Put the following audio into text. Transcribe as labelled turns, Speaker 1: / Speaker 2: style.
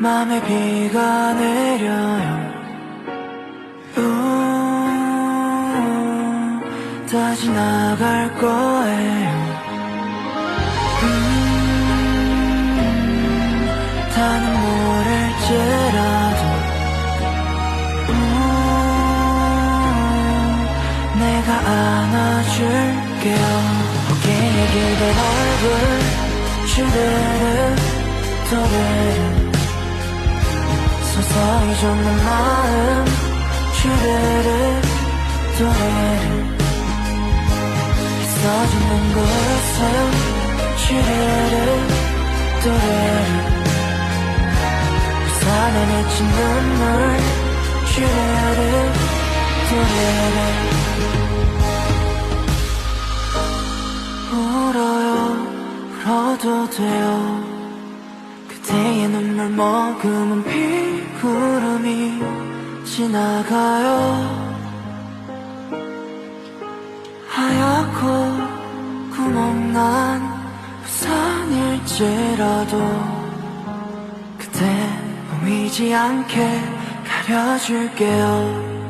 Speaker 1: 맘에 비가 내려요. 우, 다 지나갈 거예요. 음, 다 눈물일지라도. 우, 내가 안아줄게요. 어깨에 기댄 얼굴 도르르 서서히 젖는 마음 주르르 도르르 있어지는 곳은 주르르 도르르 부산에 맺힌 눈물 주르르 도르르 울어요 울어도 돼요. 그대의 눈물 머금은 비 구름이 지나가요. 하얗고 구멍난 우산일지라도 그대 보이지 않게 가려줄게요